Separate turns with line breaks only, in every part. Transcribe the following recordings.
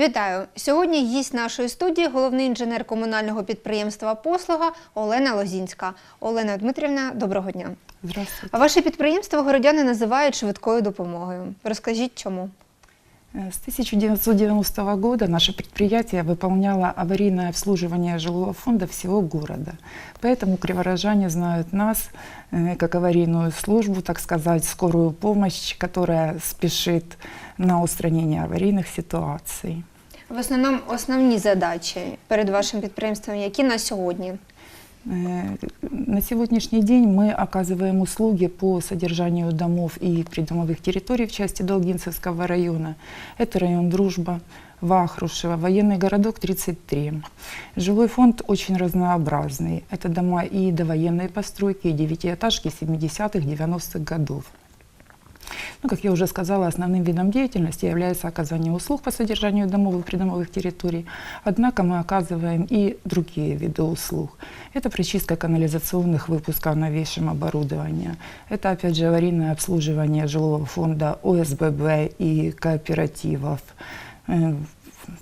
Вітаю! Сьогодні гість нашої студії головний інженер комунального підприємства Послуга Олена Лозінська. Олена Дмитрівна, доброго дня.
Здравствуйте.
А ваше підприємство городяни називають швидкою допомогою. Розкажіть, чому?
Э, С 1990 года наше предприятие выполняло аварийное обслуживание жилого фонда всего города. Поэтому криворожане знают нас э, как аварийную службу, так сказать, скорую помощь, которая спешит на устранение аварийных ситуаций.
В основному основні задачі перед вашим підприємством, які на сьогодні?
Э, На сегодняшний день мы оказываем услуги по содержанию домов и придомовых территорий в части Долгинцевского района. Это район Дружба, Вахрушево, военный городок 33. Жилой фонд очень разнообразный. Это дома и довоенные постройки, и девятиэтажки 70-х, 90-х годов. Ну, как я уже сказала, основным видом деятельности является оказание услуг по содержанию домов и придомовых территорий. Однако мы оказываем и другие виды услуг. Это прочистка канализационных выпусков новейшим оборудованием. Это, опять же, аварийное обслуживание жилого фонда ОСББ и кооперативов. Э,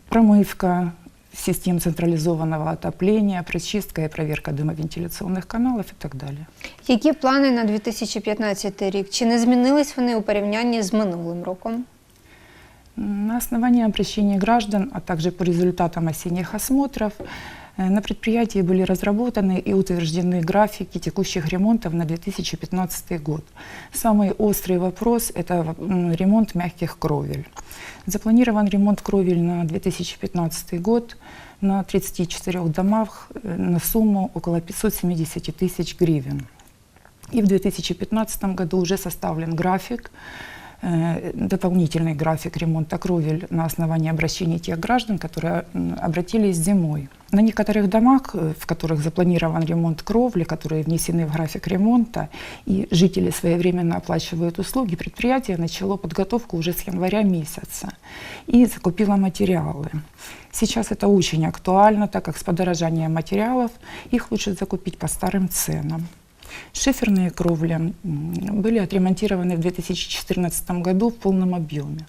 Промывка систем централизованного отопления, прочистка и проверка дымовентиляционных каналов и так далее.
Які плани на 2015 рік? Чи не змінились вони у порівнянні з минулим роком?
На основании обращений граждан, а также по результатам осенних осмотров, э, на предприятии были разработаны и утверждены графики текущих ремонтов на 2015 год. Самый острый вопрос – это ремонт мягких кровель. Запланирован ремонт кровель на 2015 год на 34 домах э, на сумму около 570 тысяч гривен. И в 2015 году уже составлен график, э, дополнительный график ремонта кровель на основании обращений тех граждан, которые обратились зимой. На некоторых домах, э, в которых запланирован ремонт кровли, которые внесены в график ремонта, и жители своевременно оплачивают услуги, предприятие начало подготовку уже с января месяца и закупило материалы. Сейчас это очень актуально, так как с подорожанием материалов их лучше закупить по старым ценам. Шиферные кровли были отремонтированы в 2014 году в полном объеме.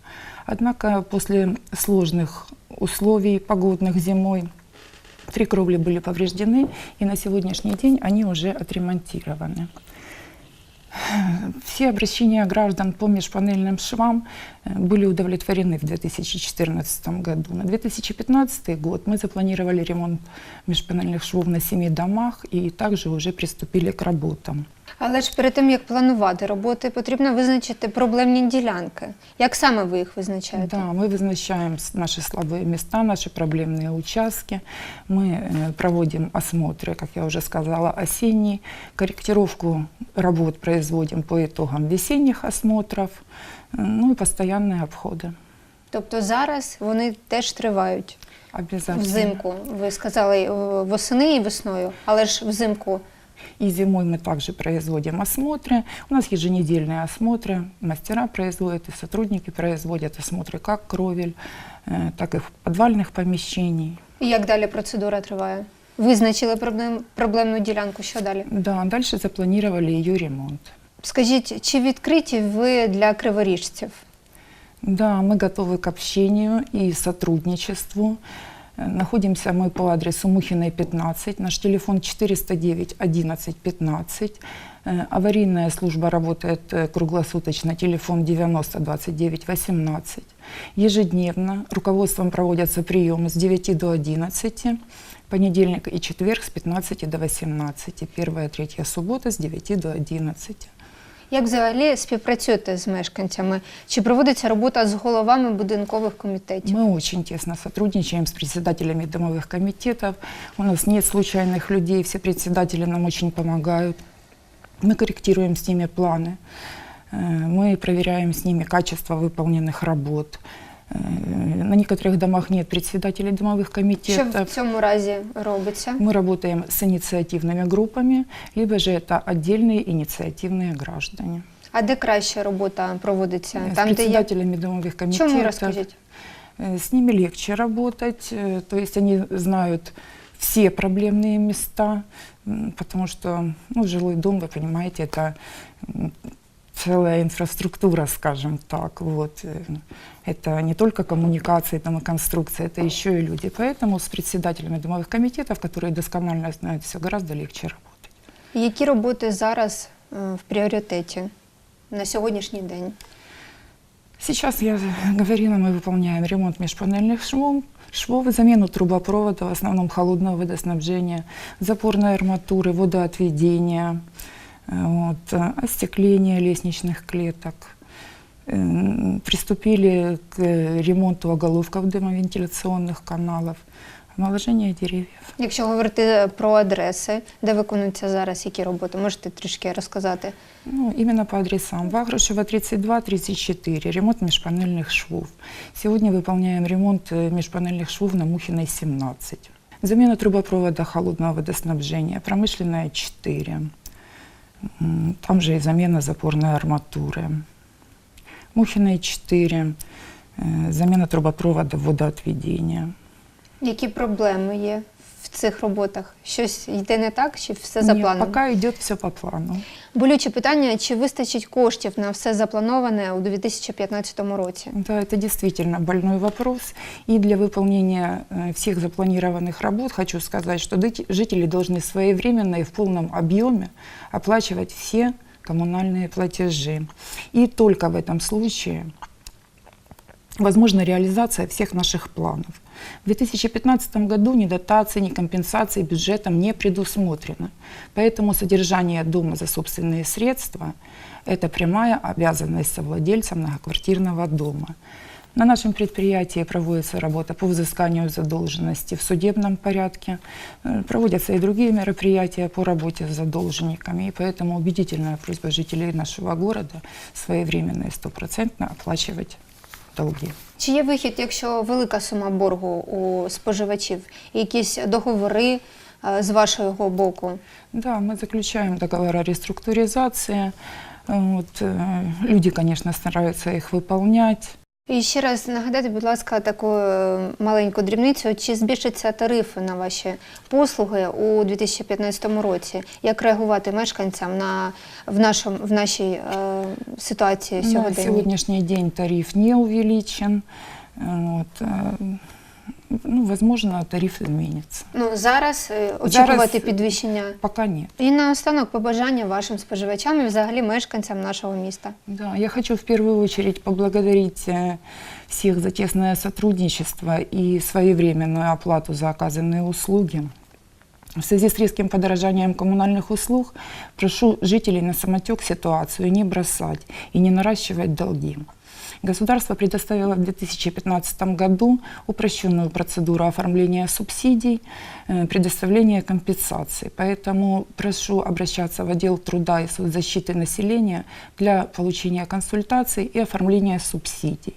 Однако после сложных условий погодных зимой три кровли были повреждены, и на сегодняшний день они уже отремонтированы. Все обращения граждан по межпанельным швам э, были удовлетворены в 2014 году. На 2015 год мы запланировали ремонт межпанельных швов на семи домах и также уже приступили к работам.
Але ж перед тим як планувати роботи, потрібно визначити проблемні ділянки. Як саме ви їх визначаєте?
Да, мы вызначаем с- наши слабые места, наши проблемные участки. Мы э, проводим осмотры, как я уже сказала, осенний. Корректировку работ производим по итогам весенних осмотров. э, Ну и постоянные обходы.
Тобто зараз вони теж тривають
Обязательно.
взимку. Ви сказали е, восени і весною, але ж взимку
И зимой мы также производим осмотры. У нас еженедельные осмотры. Мастера производят и сотрудники производят осмотры как кровель, э, так и в подвальных помещений.
І як далі процедура триває? Визначили проблем, проблемну ділянку, що далі?
Да, дальше запланировали ее ремонт.
Скажіть, чи відкриті ви для криворіжців?
Да, мы готовы к общению и сотрудничеству. Э, Находимся мы по адресу Мухиной, 15. Наш телефон 409 11 15. Э, Аварийная служба работает э, круглосуточно. Телефон 90 29 18. Ежедневно руководством проводятся приемы с 9 до 11. Понедельник и четверг с 15 до 18. Первая, третья суббота с 9 до 11.
Як взагалі співпрацюєте з мешканцями? Чи проводиться робота з головами будинкових комітетів?
Мы очень тесно сотрудничаем с председателями домовых комитетов. У нас нет случайных людей, все председатели нам очень помогают. Мы корректируем с ними планы, э, мы проверяем с ними качество выполненных работ. Э, На некоторых домах нет председателей домовых
Що
комитетов.
в цьому разі робиться?
Мы работаем с инициативными группами, либо же это отдельные инициативные граждане.
А де краще робота проводиться?
С
Там, де є...
председателями домовых комитетов.
Чому розкажіть?
Э, С ними легче работать, э, то есть они знают все проблемные места, м, потому что ну, жилой дом, вы понимаете, это м, целая инфраструктура, скажем так. Вот. Э, Это не только коммуникации там, и конструкции, это еще и люди. Поэтому с председателями домовых комитетов, которые досконально знают все, гораздо легче работать.
Які роботи зараз е, в пріоритеті на сьогоднішній день?
Сейчас я говорила, мы выполняем ремонт межпанельных швов, швов, замену трубопровода, в основном холодного водоснабжения, запорной арматуры, водоотведения, э, вот, э, остекление лестничных клеток. М, Приступили к э, ремонту оголовков дымовентиляционных каналов, омоложение деревьев.
Якщо говорити про адреси, де виконуються зараз які роботи, можете трішки розказати?
Ну, именно по адресам. Вагрушева 32-34, ремонт межпанельных швов. Сегодня выполняем ремонт э, межпанельных швов на Мухиной 17. Замена трубопровода холодного водоснабжения, промышленная 4. Там же и замена запорной арматуры. Мухиной 4, э, замена трубопровода водоотведения.
Які проблеми є цих роботах? Щось йде не так, чи все
Нет,
за планом?
пока идет все по плану.
Болюче питання: чи вистачить коштів на все заплановане у 2015 році?
Да, это действительно больной вопрос. И для выполнения э, всех запланированных работ хочу сказать, что дыти- жители должны своевременно и в полном объеме оплачивать все коммунальные платежи. И только в этом случае возможна реализация всех наших планов. В 2015 году ни дотации, ни компенсации бюджетом не предусмотрено. Поэтому содержание дома за собственные средства – это прямая обязанность совладельца многоквартирного дома. На нашем предприятии проводится работа по взысканию задолженности в судебном порядке. Э, Проводятся и другие мероприятия по работе с задолженниками. И поэтому убедительная просьба жителей нашего города своевременно и стопроцентно оплачивать долги.
Чи є вихід, якщо велика сума боргу у споживачів? Якісь договори е, з вашого боку?
Да, мы заключаем договор о реструктуризации. Э, Вот, э, люди, конечно, стараются их выполнять.
І ще раз нагадайте, будь ласка, таку е, маленьку дрібницю. Чи збільшаться тарифи на ваші послуги у 2015 році? Як реагувати мешканцям на в нашому в нашій е, ситуації
На
сьогодні?
сегодняшний день тариф не увеличен. Вот, э, ну, возможно, тариф изменится.
Ну зараз е, очікувати
Зараз-
підвищення.
Пока нет.
І наостанок побажання вашим споживачам і взагалі мешканцям нашого міста.
Да, я хочу в первую очередь поблагодарить э, всех за тесное сотрудничество и своевременную оплату за оказанные услуги. В связи с резким подорожанием коммунальных услуг прошу жителей на самотек ситуацию не бросать и не наращивать долги. Государство предоставило в 2015 году упрощенную процедуру оформления субсидий, э, предоставления компенсаций. Поэтому прошу обращаться в отдел труда и соцзащиты населения для получения консультаций и оформления субсидий.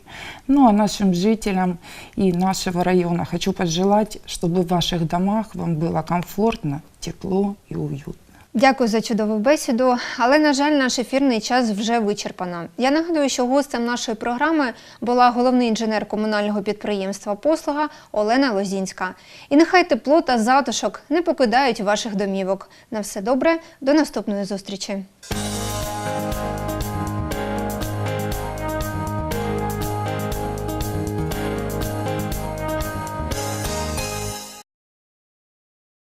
Ну а нашим жителям и нашего района хочу пожелать, чтобы в ваших домах вам было комфортно, тепло и уютно.
Дякую за чудову бесіду, але на жаль, наш ефірний час вже вичерпано. Я нагадую, що гостем нашої програми була головний інженер комунального підприємства Послуга Олена Лозінська. І нехай тепло та затишок не покидають ваших домівок. На все добре, до наступної зустрічі.